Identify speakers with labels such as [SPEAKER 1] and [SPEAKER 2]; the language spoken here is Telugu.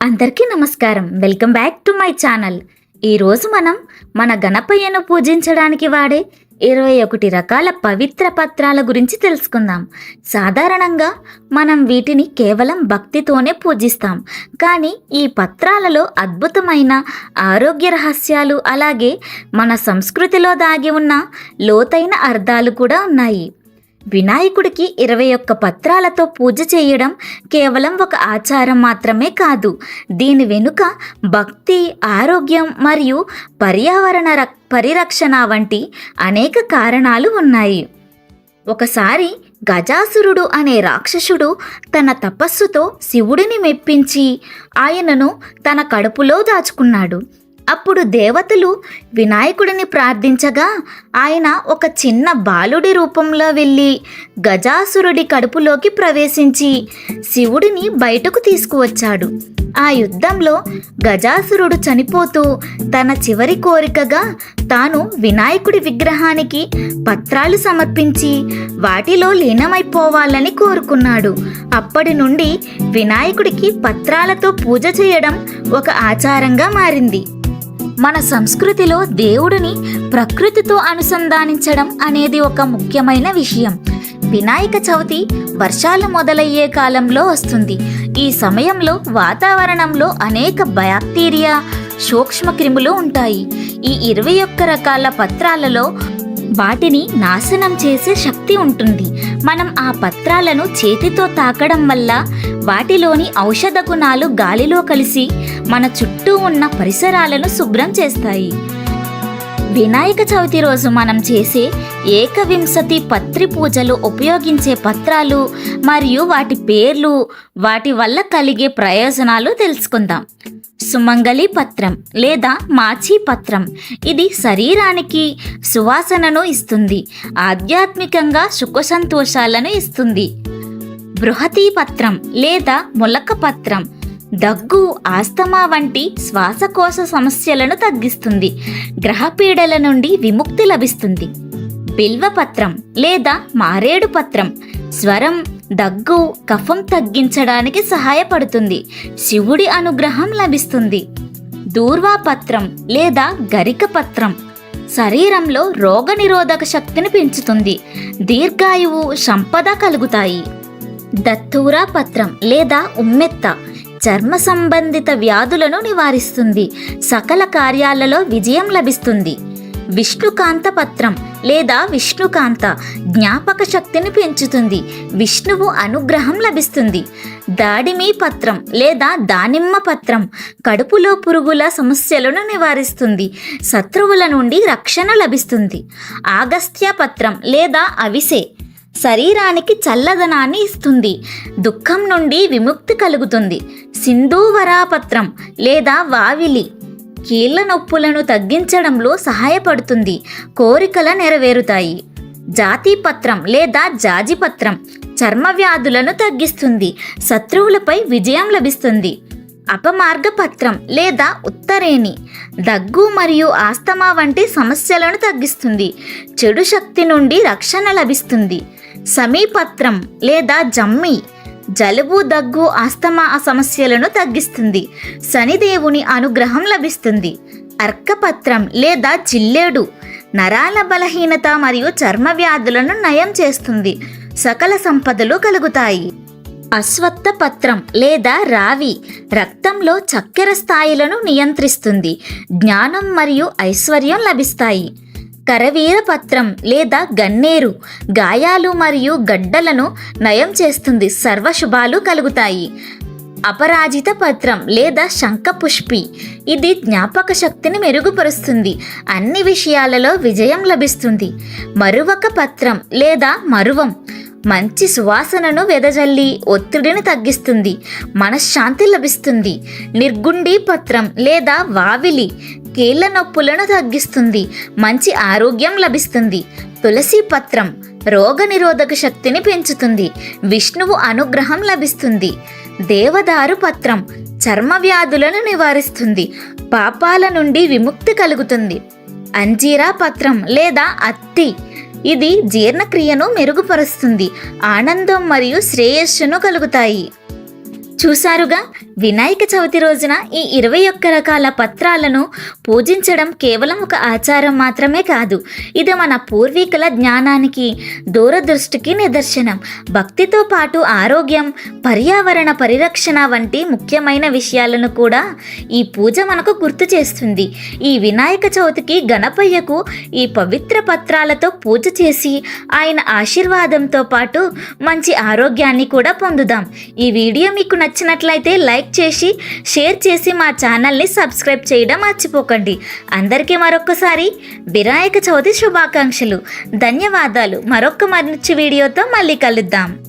[SPEAKER 1] అందరికీ నమస్కారం. Welcome back to my channel. ఈరోజు మనం మన గణపయ్యను పూజించడానికి వాడే ఇరవై ఒకటి రకాల పవిత్ర పత్రాల గురించి తెలుసుకుందాం. సాధారణంగా మనం వీటిని కేవలం భక్తితోనే పూజిస్తాం. కానీ ఈ పత్రాలలో అద్భుతమైన ఆరోగ్య రహస్యాలు అలాగే మన సంస్కృతిలో దాగి ఉన్న లోతైన అర్థాలు కూడా ఉన్నాయి. వినాయకుడికి ఇరవై ఒక్క పత్రాలతో పూజ చేయడం కేవలం ఒక ఆచారం మాత్రమే కాదు. దీని వెనుక భక్తి ఆరోగ్యం మరియు పర్యావరణ రక్- పరిరక్షణ వంటి అనేక కారణాలు ఉన్నాయి. ఒకసారి గజాసురుడు అనే రాక్షసుడు తన తపస్సుతో శివుడిని మెప్పించి ఆయనను తన కడుపులో దాచుకున్నాడు. అప్పుడు దేవతలు వినాయకుడిని ప్రార్థించగా ఆయన ఒక చిన్న బాలుడి రూపంలో వెళ్ళి గజాసురుడి కడుపులోకి ప్రవేశించి శివుడిని బయటకు తీసుకువచ్చాడు. ఆ యుద్ధంలో గజాసురుడు చనిపోతూ తన చివరి కోరికగా తాను వినాయకుడి విగ్రహానికి పత్రాలు సమర్పించి వాటిలో లీనమైపోవాలని కోరుకున్నాడు. అప్పటి నుండి వినాయకుడికి పత్రాలతో పూజ చేయడం ఒక ఆచారంగా మారింది. మన సంస్కృతిలో దేవుడిని ప్రకృతితో అనుసంధానించడం అనేది ఒక ముఖ్యమైన విషయం. వినాయక చవితి వర్షాలు మొదలయ్యే కాలంలో వస్తుంది. ఈ సమయంలో వాతావరణంలో అనేక బ్యాక్టీరియా సూక్ష్మక్రిములు ఉంటాయి. ఈ ఇరవై ఒక్క రకాల పత్రాలలో వాటిని నాశనం చేసే శక్తి ఉంటుంది. మనం ఆ పత్రాలను చేతితో తాకడం వల్ల వాటిలోని ఔషధ గుణాలు గాలిలో కలిసి మన చుట్టూ ఉన్న పరిసరాలను శుభ్రం చేస్తాయి. వినాయక చవితి రోజు మనం చేసే ఏకవింశతి పత్రి పూజలు ఉపయోగించే పత్రాలు మరియు వాటి పేర్లు వాటి వల్ల కలిగే ప్రయోజనాలు తెలుసుకుందాం. సుమంగళి పత్రం లేదా మాచి పత్రం. ఇది శరీరానికి సువాసనను ఇస్తుంది ఆధ్యాత్మికంగా సుఖ సంతోషాలను ఇస్తుంది. బృహతి పత్రం లేదా ములక పత్రం. దగ్గు ఆస్తమా వంటి శ్వాసకోశ సమస్యలను తగ్గిస్తుంది. గ్రహపీడల నుండి విముక్తి లభిస్తుంది. బిల్వపత్రం లేదా మారేడు పత్రం. స్వరం దగ్గు కఫం తగ్గించడానికి సహాయపడుతుంది. శివుడి అనుగ్రహం లభిస్తుంది. దూర్వాపత్రం లేదా గరిక పత్రం. శరీరంలో రోగనిరోధక శక్తిని పెంచుతుంది. దీర్ఘాయువు సంపద కలుగుతాయి. దత్తూరా పత్రం లేదా ఉమ్మెత్త. చర్మ సంబంధిత వ్యాధులను నివారిస్తుంది. సకల కార్యాలలో విజయం లభిస్తుంది. విష్ణుకాంత పత్రం లేదా విష్ణుకాంత జ్ఞాపక శక్తిని పెంచుతుంది. విష్ణువు అనుగ్రహం లభిస్తుంది. దాడిమి పత్రం లేదా దానిమ్మ పత్రం కడుపులో పురుగుల సమస్యలను నివారిస్తుంది. శత్రువుల నుండి రక్షణ లభిస్తుంది. ఆగస్త్య పత్రం లేదా అవిసె శరీరానికి చల్లదనాన్ని ఇస్తుంది. దుఃఖం నుండి విముక్తి కలుగుతుంది. సింధూవరాపత్రం లేదా వావిలి కీళ్ళ నొప్పులను తగ్గించడంలో సహాయపడుతుంది. కోరికల నెరవేరుతాయి. జాతిపత్రం లేదా జాజిపత్రం చర్మ వ్యాధులను తగ్గిస్తుంది. శత్రువులపై విజయం లభిస్తుంది. అపమార్గపత్రం లేదా ఉత్తరేణి దగ్గు మరియు ఆస్తమా వంటి సమస్యలను తగ్గిస్తుంది. చెడు శక్తి నుండి రక్షణ లభిస్తుంది. సమీపత్రం లేదా జమ్మి జలుబు దగ్గు ఆస్తమా సమస్యలను తగ్గిస్తుంది. శనిదేవుని అనుగ్రహం లభిస్తుంది. అర్కపత్రం లేదా జిల్లేడు నరాల బలహీనత మరియు చర్మ వ్యాధులను నయం చేస్తుంది. సకల సంపదలు కలుగుతాయి. అశ్వత్థ పత్రం లేదా రావి రక్తంలో చక్కెర స్థాయిలను నియంత్రిస్తుంది. జ్ఞానం మరియు ఐశ్వర్యం లభిస్తాయి. కరవీర పత్రం లేదా గన్నేరు గాయాలు మరియు గడ్డలను నయం చేస్తుంది సర్వశుభాలు కలుగుతాయి. అపరాజిత పత్రం లేదా శంఖపుష్పి ఇది జ్ఞాపక శక్తిని మెరుగుపరుస్తుంది అన్ని విషయాలలో విజయం లభిస్తుంది. మరువక పత్రం లేదా మరువం మంచి సువాసనను వెదజల్లి ఒత్తిడిని తగ్గిస్తుంది మనశ్శాంతి లభిస్తుంది. నిర్గుండి పత్రం లేదా వావిలి కీళ్ళ నొప్పులను తగ్గిస్తుంది మంచి ఆరోగ్యం లభిస్తుంది. తులసి పత్రం రోగనిరోధక శక్తిని పెంచుతుంది విష్ణువు అనుగ్రహం లభిస్తుంది. దేవదారు పత్రం చర్మ వ్యాధులను నివారిస్తుంది పాపాల నుండి విముక్తి కలుగుతుంది. అంజీరా పత్రం లేదా అత్తి ఇది జీర్ణక్రియను మెరుగుపరుస్తుంది ఆనందం మరియు శ్రేయస్సును కలుగుతాయి. చూసారుగా వినాయక చవితి రోజున ఈ ఇరవై ఒక్క రకాల పత్రాలను పూజించడం కేవలం ఒక ఆచారం మాత్రమే కాదు. ఇది మన పూర్వీకుల జ్ఞానానికి దూరదృష్టికి నిదర్శనం. భక్తితో పాటు ఆరోగ్యం పర్యావరణ పరిరక్షణ వంటి ముఖ్యమైన విషయాలను కూడా ఈ పూజ మనకు గుర్తు చేస్తుంది. ఈ వినాయక చవితికి గణపయ్యకు ఈ పవిత్ర పత్రాలతో పూజ చేసి ఆయన ఆశీర్వాదంతో పాటు మంచి ఆరోగ్యాన్ని కూడా పొందుదాం. ఈ వీడియో మీకు నచ్చినట్లయితే లైక్ చేసి షేర్ చేసి మా ఛానల్ని సబ్స్క్రైబ్ చేయడం మర్చిపోకండి. అందరికీ మరొకసారి వినాయక చవితి శుభాకాంక్షలు. ధన్యవాదాలు. మరొక మంచి వీడియోతో మళ్ళీ కలుద్దాం.